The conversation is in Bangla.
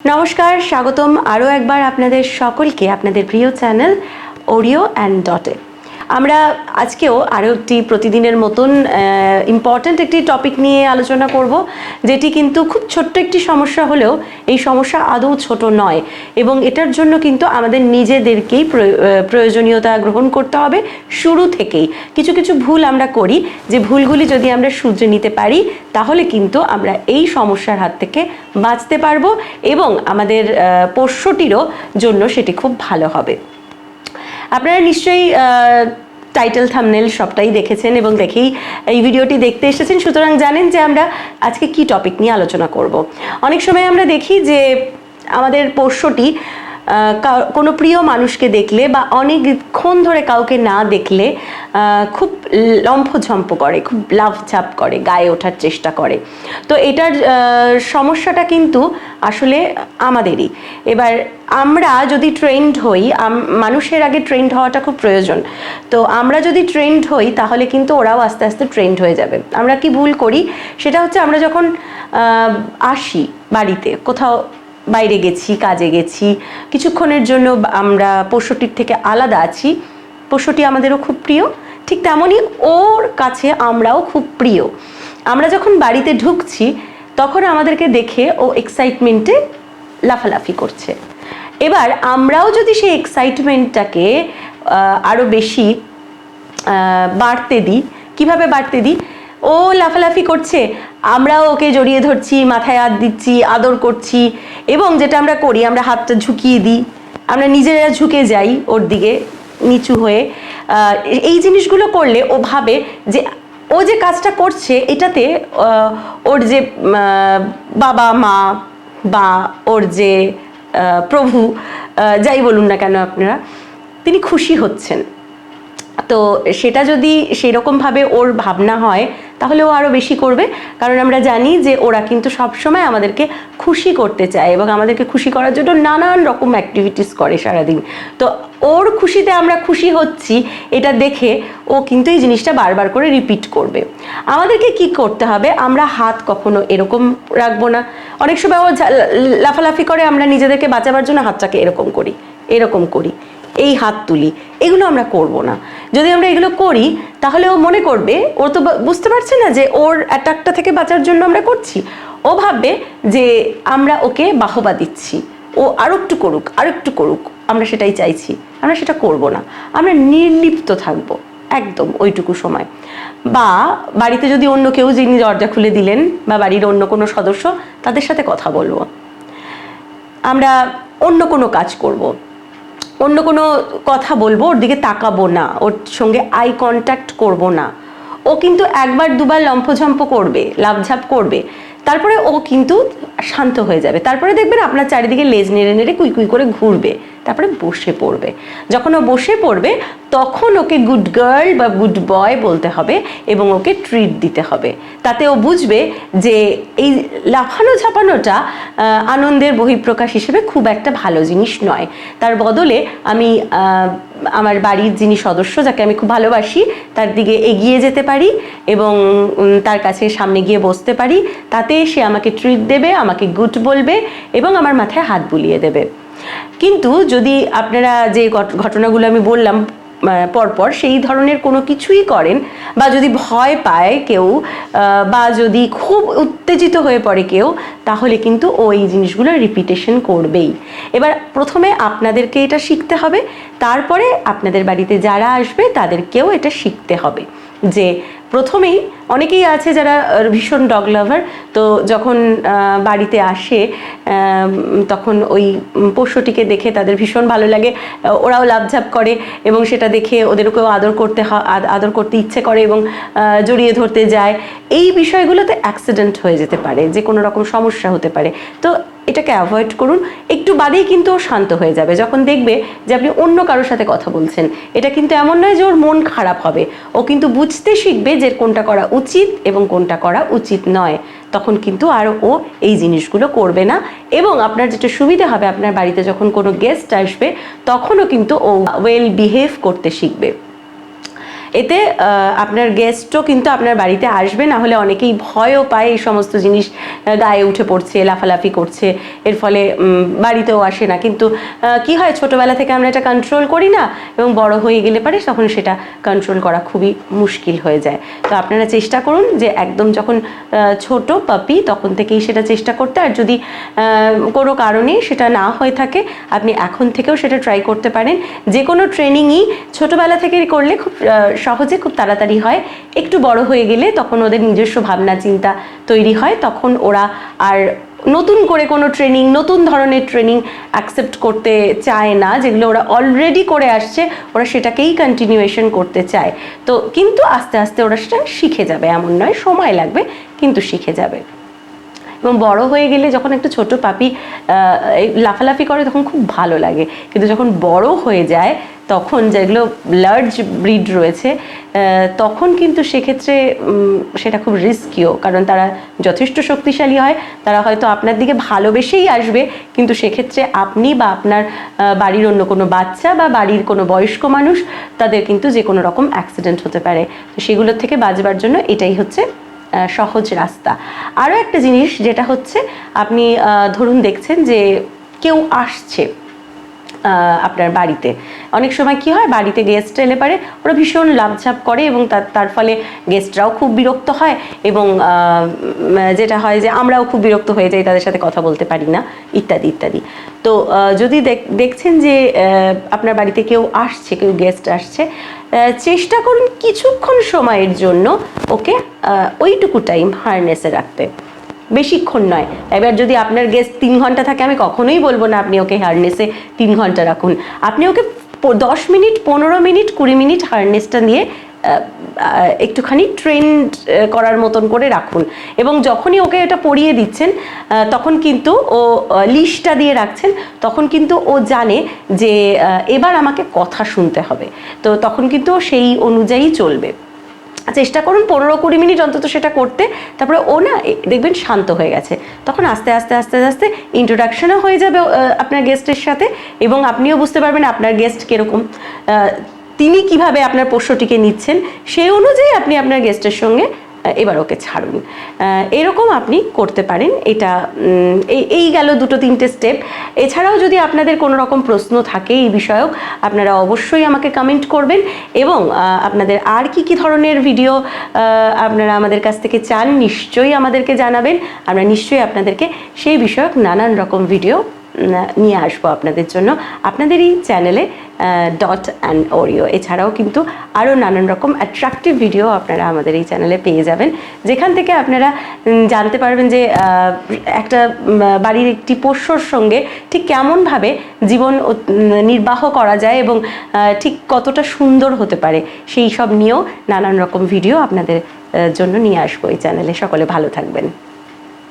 নমস্কার স্বাগতম আরও একবার আপনাদের সকলকে আপনাদের প্রিয় চ্যানেল ওরিও অ্যান্ড ডটে আমরা আজকেও আরও একটি প্রতিদিনের মতন ইম্পর্ট্যান্ট একটি টপিক নিয়ে আলোচনা করব, যেটি কিন্তু খুব ছোট্ট একটি সমস্যা হলেও এই সমস্যা আদৌ ছোট নয় এবং এটার জন্য কিন্তু আমাদের নিজেদেরকেই প্রয়- প্রয়োজনীয়তা গ্রহণ করতে হবে শুরু থেকেই। কিছু কিছু ভুল আমরা করি, যে ভুলগুলি যদি আমরা সূর্য নিতে পারি, তাহলে কিন্তু আমরা এই সমস্যার হাত থেকে বাঁচতে পারব এবং আমাদের পোষ্যটিরও জন্য সেটি খুব ভালো হবে। আপনারা নিশ্চয়ই টাইটেল থামনেল সবটাই দেখেছেন এবং দেখেই এই ভিডিওটি দেখতে এসেছেন। সুতরাং জানেন যে আমরা আজকে কি টপিক নিয়ে আলোচনা করব। অনেক সময় আমরা দেখি যে আমাদের পোষ্যটি কোনো প্রিয় মানুষকে দেখলে বা অনেকক্ষণ ধরে কাউকে না দেখলে খুব লম্ফঝম্প করে, খুব লাভঝাপ করে, গায়ে ওঠার চেষ্টা করে। তো এটার সমস্যাটা কিন্তু আসলে আমাদেরই। এবার আমরা যদি ট্রেন্ড হই মানুষের আগে ট্রেন্ড হওয়াটা খুব প্রয়োজন। তো আমরা যদি ট্রেন্ড হই, তাহলে কিন্তু ওরাও আস্তে আস্তে ট্রেন্ড হয়ে যাবে। আমরা কি ভুল করি? সেটা হচ্ছে আমরা যখন আসি বাড়িতে, কোথাও বাইরে গেছি, কাজে গেছি। কিছুক্ষণের জন্য আমরা পশুটির থেকে আলাদা আছি। পশুটি আমাদেরও খুব প্রিয়। ঠিক তেমনই ওর কাছে আমরাও খুব প্রিয়। আমরা যখন বাড়িতে ঢুকছি, তখন আমাদেরকে দেখে ও এক্সাইটমেন্টে লাফালাফি করছে। এবার আমরাও যদি সেই এক্সাইটমেন্টটাকে আরও বেশি বাড়তে দিই, কীভাবে বাড়তে দিই? ও লাফালাফি করছে। আমরাও ওকে জড়িয়ে ধরছি, মাথায় হাত দিচ্ছি, আদর করছি এবং যেটা আমরা করি, আমরা হাতটা ঝুঁকিয়ে দিই। আমরা নিজেরা ঝুঁকে যাই ওর দিকে নিচু হয়ে। এই জিনিসগুলো করলে ও ভাবে যে ও যে কাজটা করছে, এটাতে ওর যে বাবা, মা বা ওর যে প্রভু যাই বলুন না কেন আপনারা, তিনি খুশি হচ্ছেন। তো সেটা যদি সেরকমভাবে ওর ভাবনা হয়, তাহলে ও আরও বেশি করবে। কারণ আমরা জানি যে ওরা কিন্তু সবসময় আমাদেরকে খুশি করতে চায় এবং আমাদেরকে খুশি করার জন্য নানান রকম অ্যাক্টিভিটিস করে সারাদিন। তো ওর খুশিতে আমরা খুশি হচ্ছি, এটা দেখে ও কিন্তু এই জিনিসটা বারবার করে রিপিট করবে। আমাদেরকে কি করতে হবে? আমরা হাত কখনো এরকম রাখব না। অনেক সময় ও লাফালাফি করে, আমরা নিজেদেরকে বাঁচাবার জন্য হাতটাকে এরকম করি এরকম করি। এই হাত তুলি, এগুলো আমরা করব না। যদি আমরা এগুলো করি, তাহলে ও মনে করবে, ও তো বুঝতে পারছে না যে ওর অ্যাটাকটা থেকে বাঁচার জন্য আমরা করছি। ও ভাববে যে আমরা ওকে বাহবা দিচ্ছি। ও আরও একটু করুক, আরও একটু করুক। আমরা সেটাই চাইছি। আমরা সেটা করব না। আমরা নির্লিপ্ত থাকব, একদম ওইটুকু সময়। বা বাড়িতে যদি অন্য কেউ যিনি দরজা খুলে দিলেন বা বাড়ির অন্য কোনো সদস্য, তাদের সাথে কথা বলব। আমরা অন্য কোনো কাজ করব। অন্য কোনো কথা বলব, ওর দিকে তাকাবো না, ওর সঙ্গে আই কন্ট্যাক্ট করব না। ও কিন্তু একবার দুবার লম্ফঝম্প করবে লাভঝাপ করবে, তারপরে ও কিন্তু শান্ত হয়ে যাবে। তারপরে দেখবেন আপনার চারিদিকে লেজ নেড়ে নেড়ে কুই কুই করে ঘুরবে, তারপরে বসে পড়বে। যখন ও বসে পড়বে, তখন ওকে গুড গার্ল বা গুড বয় বলতে হবে এবং ওকে ট্রিট দিতে হবে। তাতে ও বুঝবে যে এই লাফানো ঝাপানোটা আনন্দের বহিঃপ্রকাশ হিসেবে খুব একটা ভালো জিনিস নয়। তার বদলে আমি আমার বাড়ির যিনি সদস্য যাকে আমি খুব ভালোবাসি, তার দিকে এগিয়ে যেতে পারি এবং তার কাছে সামনে গিয়ে বসতে পারি। তাতে সে আমাকে ট্রিট দেবে, আমাকে গুড বলবে এবং আমার মাথায় হাত বুলিয়ে দেবে। কিন্তু যদি আপনারা যে ঘট- ঘটনাগুলো আমি বললাম পরপর সেই ধরনের কোনো কিছুই করেন বা যদি ভয় পায় কেউ বা যদি খুব উত্তেজিত হয়ে পড়ে কেউ, তাহলে কিন্তু ওই জিনিসগুলো রিপিটেশন করবেই। এবার প্রথমে আপনাদেরকে এটা শিখতে হবে, তারপরে আপনাদের বাড়িতে যারা আসবে তাদেরকেও এটা শিখতে হবে যে প্রথমেই অনেকেই আছে যারা ভীষণ ডগ লাভার তো যখন বাড়িতে আসে তখন ওই পোষ্যটিকে দেখে তাদের ভীষণ ভালো লাগে। ওরাও লাভঝাপ করে এবং সেটা দেখে ওদেরকেও আদর করতে আদর করতে ইচ্ছে করে এবং জড়িয়ে ধরতে যায়। এই বিষয়গুলোতে অ্যাক্সিডেন্ট হয়ে যেতে পারে, যে কোনো রকম সমস্যা হতে পারে। তো এটাকে অ্যাভয়েড করুন। একটু বাদেই কিন্তু ও শান্ত হয়ে যাবে। যখন দেখবে যে আপনি অন্য কারোর সাথে কথা বলছেন, এটা কিন্তু এমন নয় যে ওর মন খারাপ হবে। ও কিন্তু বুঝতে শিখবে যে কোনটা করা উচিত এবং কোনটা করা উচিত নয়। তখন কিন্তু আর ও এই জিনিসগুলো করবে না। এবং আপনার যেটা সুবিধা হবে, আপনার বাড়িতে যখন কোনো গেস্ট আসবে, তখনও কিন্তু ও ওয়েল বিহেভ করতে শিখবে। এতে আপনার গেস্টও কিন্তু আপনার বাড়িতে আসবে, না হলে অনেকেই ভয়ও পায় এই সমস্ত জিনিস গায়ে উঠে পড়ছে, লাফালাফি করছে, এর ফলে বাড়িতেও আসে না। কিন্তু কি হয়, ছোটবেলা থেকে আমরা এটা কন্ট্রোল করি না, এবং বড় হয়ে গেলে পারে তখন সেটা কন্ট্রোল করা খুবই মুশকিল হয়ে যায়। তো আপনারা চেষ্টা করুন যে একদম যখন ছোট পাপি তখন থেকেই সেটা চেষ্টা করতে। আর যদি কোনো কারণে সেটা না হয়ে থাকে, আপনি এখন থেকেও সেটা ট্রাই করতে পারেন। যে কোনো ট্রেনিংই ছোটবেলা থেকে করলে খুব সহজে খুব তাড়াতাড়ি হয়। একটু বড় হয়ে গেলে তখন ওদের নিজস্ব ভাবনা চিন্তা তৈরি হয়। তখন ওরা আর নতুন করে কোনো ট্রেনিং নতুন ধরনের ট্রেনিং অ্যাকসেপ্ট করতে চায় না, যেগুলো ওরা অলরেডি করে আসছে, ওরা সেটাকেই কন্টিনিউয়েশন করতে চায়। তো কিন্তু আস্তে আস্তে ওরা সেটা শিখে যাবে। এমন নয়, সময় লাগবে, কিন্তু শিখে যাবে। এবং বড় হয়ে গেলে যখন একটু ছোট পাপি লাফালাফি করে তখন খুব ভালো লাগে। কিন্তু যখন বড় হয়ে যায় তখন যেগুলো লার্জ ব্রিড রয়েছে তখন কিন্তু সেক্ষেত্রে সেটা খুব রিস্কিও কারণ তারা যথেষ্ট শক্তিশালী হয়, তারা হয়তো আপনার দিকে ভালোবেসেই আসবে, কিন্তু সেক্ষেত্রে আপনি বা আপনার বাড়ির অন্য কোনো বাচ্চা বা বাড়ির কোনো বয়স্ক মানুষ, তাদের কিন্তু যে কোনো রকম অ্যাক্সিডেন্ট হতে পারে। তো সেগুলোর থেকে বাঁচবার জন্য এটাই হচ্ছে সহজ রাস্তা। আরও একটা জিনিস, যেটা হচ্ছে, আপনি ধরুন দেখছেন যে কেউ আসছে আপনার বাড়িতে। অনেক সময় কি হয়, বাড়িতে গেস্ট এলে পারে, ওরা ভীষণ লাভঝাপ করে এবং তার তার ফলে গেস্টরাও খুব বিরক্ত হয় এবং যেটা হয় যে আমরাও খুব বিরক্ত হয়ে যাই, তাদের সাথে কথা বলতে পারি না, ইত্যাদি ইত্যাদি। তো যদি দেখ- দেখছেন যে আপনার বাড়িতে কেউ আসছে, কেউ গেস্ট আসছে চেষ্টা করুন কিছুক্ষণ সময়ের জন্য, ওকে ওইটুকু টাইম হারনেসে রাখতে। বেশিক্ষণ নয়। এবার যদি আপনার গেস্ট তিন ঘণ্টা থাকে, আমি কখনোই বলব না আপনি ওকে হারনেসে তিন ঘণ্টা রাখুন। আপনি ওকে দশ মিনিট, পনেরো মিনিট, কুড়ি মিনিট হারনেসটা নিয়ে একটুখানি ট্রেন্ড করার মতন করে রাখুন। এবং যখনই ওকে এটা পরিয়ে দিচ্ছেন তখন কিন্তু ও লিস্টটা দিয়ে রাখছেন, তখন কিন্তু ও জানে যে এবার আমাকে কথা শুনতে হবে। তো তখন কিন্তু সেই অনুযায়ী চলবে। চেষ্টা করুন পনেরো কুড়ি মিনিট অন্তত সেটা করতে। তারপরে ও না দেখবেন শান্ত হয়ে গেছে। তখন আস্তে আস্তে আস্তে আস্তে ইন্ট্রোডাকশনও হয়ে যাবে আপনার গেস্টের সাথে এবং আপনিও বুঝতে পারবেন আপনার গেস্ট কীরকম। তিনি কীভাবে আপনার পোষ্যটিকে নিচ্ছেন, সেই অনুযায়ী আপনি আপনার গেস্টের সঙ্গে এবার ওকে ছাড়ুন। এরকম আপনি করতে পারেন। এটা এই এই গেল দুটো তিনটে স্টেপ এছাড়াও যদি আপনাদের কোনো রকম প্রশ্ন থাকে এই বিষয়ক, আপনারা অবশ্যই আমাকে কমেন্ট করবেন এবং আপনাদের আর কি কি ধরনের ভিডিও আপনারা আমাদের কাছ থেকে চান, নিশ্চয়ই আমাদেরকে জানাবেন। আমরা নিশ্চয়ই আপনাদেরকে সেই বিষয়ক নানান রকম ভিডিও নিয়ে আসব আপনাদের জন্য। আপনাদের এই চ্যানেলে ডট অ্যান্ড অরিও এছাড়াও কিন্তু আরও নানান রকম অ্যাট্রাকটিভ ভিডিও আপনারা আমাদের এই চ্যানেলে পেয়ে যাবেন। যেখান থেকে আপনারা জানতে পারবেন যে একটা বাড়ির একটি পোষ্যর সঙ্গে ঠিক কেমনভাবে জীবন নির্বাহ করা যায় এবং ঠিক কতটা সুন্দর হতে পারে, সেই সব নিয়েও নানান রকম ভিডিও আপনাদের জন্য নিয়ে আসব এই চ্যানেলে। সকলে ভালো থাকবেন।